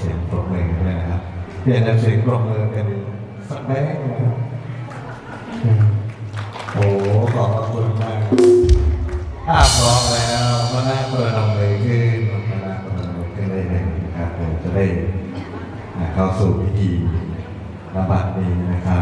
เสียงปรบมือด้วยนะครับเยากยนจะเสียงปรบมือเป็นสักแบงค์นะครับอืโอ้ขอบคุณมากถ้าพร้อมแล้วก็น่าเปิดลงเลยขึ้นก็น่าเปิดลงลขึ้นได้เลยนะครับจะได้เข้าสู่พิธีระบาดนี้นะครับ